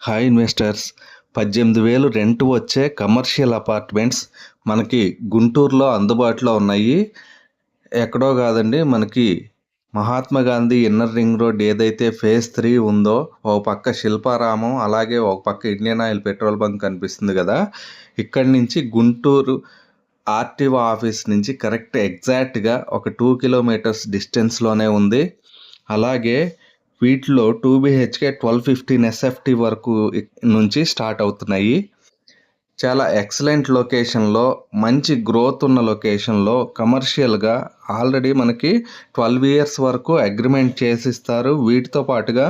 Hi investors పద్దెనిమిది వేలు rent వచ్చే కమర్షియల్ అపార్ట్మెంట్స్ మనకి గుంటూరులో అందుబాటులో ఉన్నాయి. ఎక్కడో కాదండి మనకి Mahatma Gandhi inner ring road ఏదైతే ఫేజ్ త్రీ ఉందో ఒక పక్క శిల్పారామం అలాగే ఒక పక్క ఇండియన్ ఆయిల్ పెట్రోల్ బంక్ కనిపిస్తుంది కదా. ఇక్కడి నుంచి గుంటూరు ఆర్టీఓ ఆఫీస్ నుంచి కరెక్ట్ ఎగ్జాక్ట్గా ఒక టూ కిలోమీటర్స్ డిస్టెన్స్లోనే ఉంది. అలాగే వీటిలో two BHK twelve fifteen SFT వరకు నుంచి స్టార్ట్ అవుతున్నాయి. చాలా ఎక్సలెంట్ లొకేషన్లో మంచి గ్రోత్ ఉన్న లొకేషన్లో కమర్షియల్గా ఆల్రెడీ మనకి ట్వెల్వ్ ఇయర్స్ వరకు అగ్రిమెంట్ చేసిస్తారు. వీటితో పాటుగా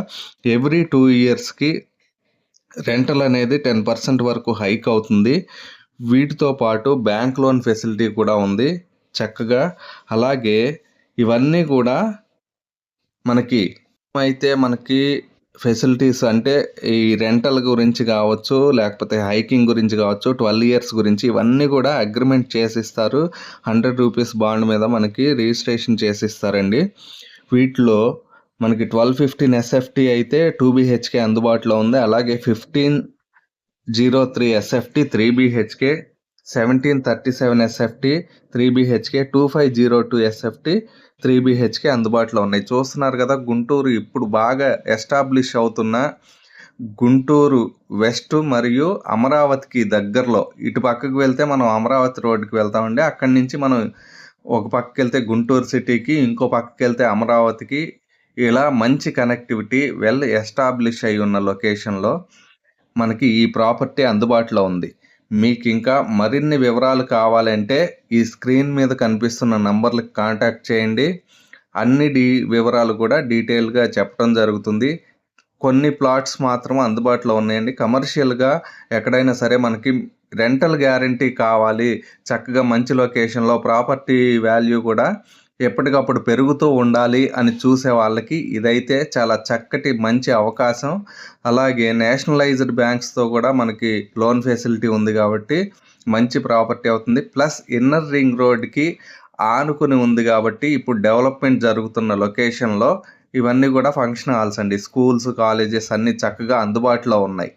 ఎవ్రీ టూ ఇయర్స్కి రెంటల్ అనేది టెన్ పర్సెంట్ వరకు హైక్ అవుతుంది. వీటితో పాటు బ్యాంక్ లోన్ ఫెసిలిటీ కూడా ఉంది చక్కగా. అలాగే ఇవన్నీ కూడా మనకి అయితే మనకి ఫెసిలిటీస్ అంటే ఈ రెంటల్ గురించి కావచ్చు లేకపోతే హైకింగ్ గురించి కావచ్చు ట్వెల్వ్ ఇయర్స్ గురించి ఇవన్నీ కూడా అగ్రిమెంట్ చేసిస్తారు. హండ్రెడ్ రూపీస్ బాండ్ మీద మనకి రిజిస్ట్రేషన్ చేసిస్తారండి. వీటిలో మనకి ట్వెల్వ్ ఫిఫ్టీన్ ఎస్ఎఫ్టీ అయితే టూ బిహెచ్కే అందుబాటులో ఉంది. అలాగే fifteen zero three SFT three BHK seventeen thirty seven SFT three BHK two five zero two SFT three BHK అందుబాటులో ఉన్నాయి. చూస్తున్నారు కదా గుంటూరు ఇప్పుడు బాగా ఎస్టాబ్లిష్ అవుతున్న గుంటూరు వెస్ట్ మరియు అమరావతికి దగ్గరలో. ఇటు పక్కకు వెళ్తే మనం అమరావతి రోడ్డుకి వెళ్తామండి. అక్కడి నుంచి మనం ఒక పక్కకి వెళ్తే గుంటూరు సిటీకి ఇంకో పక్కకి వెళ్తే అమరావతికి ఇలా మంచి కనెక్టివిటీ వెల్ ఎస్టాబ్లిష్ అయి ఉన్న లొకేషన్లో మనకి ఈ ప్రాపర్టీ అందుబాటులో ఉంది. మీకు ఇంకా మరిన్ని వివరాలు కావాలంటే ఈ స్క్రీన్ మీద కనిపిస్తున్న నంబర్లకు కాంటాక్ట్ చేయండి. అన్ని డీ వివరాలు కూడా డీటెయిల్గా చెప్పడం జరుగుతుంది. కొన్ని ప్లాట్స్ మాత్రం అందుబాటులో ఉన్నాయండి. కమర్షియల్గా ఎక్కడైనా సరే మనకి రెంటల్ గ్యారంటీ కావాలి. చక్కగా మంచి లొకేషన్లో ప్రాపర్టీ వాల్యూ కూడా ఎప్పటికప్పుడు పెరుగుతూ ఉండాలి అని చూసే వాళ్ళకి ఇదైతే చాలా చక్కటి మంచి అవకాశం. అలాగే నేషనలైజ్డ్ బ్యాంక్స్తో కూడా మనకి లోన్ ఫెసిలిటీ ఉంది కాబట్టి మంచి ప్రాపర్టీ అవుతుంది. ప్లస్ ఇన్నర్ రింగ్ రోడ్కి ఆనుకుని ఉంది కాబట్టి ఇప్పుడు డెవలప్మెంట్ జరుగుతున్న లొకేషన్లో ఇవన్నీ కూడా ఫంక్షన్ హాల్స్ అండి. స్కూల్స్ కాలేజెస్ అన్నీ చక్కగా అందుబాటులో ఉన్నాయి.